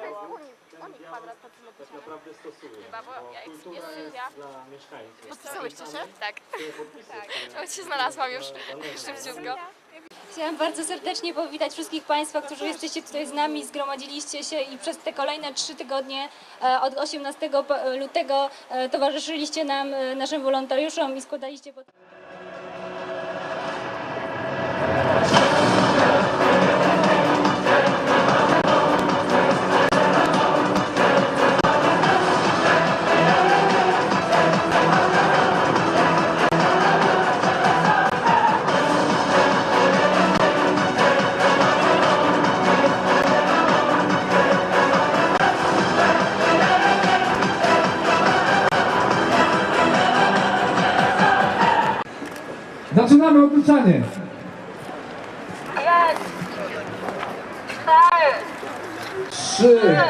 Ale to jest unik, unik kwadrat po tak centymetrze. naprawdę stosuje. Chyba, bo ja jak jest Sylwia. dla mieszkańców. Podpisałyście się? Tak. Choć się znalazłam już szybciutko. Chciałam bardzo serdecznie powitać wszystkich Państwa, którzy jesteście tutaj z nami, zgromadziliście się i przez te kolejne trzy tygodnie e, od 18 pa- lutego e, towarzyszyliście nam, e, naszym wolontariuszom i składaliście pod... Zaczynamy odliczanie. Pięć, cztery, Trzy, dwa,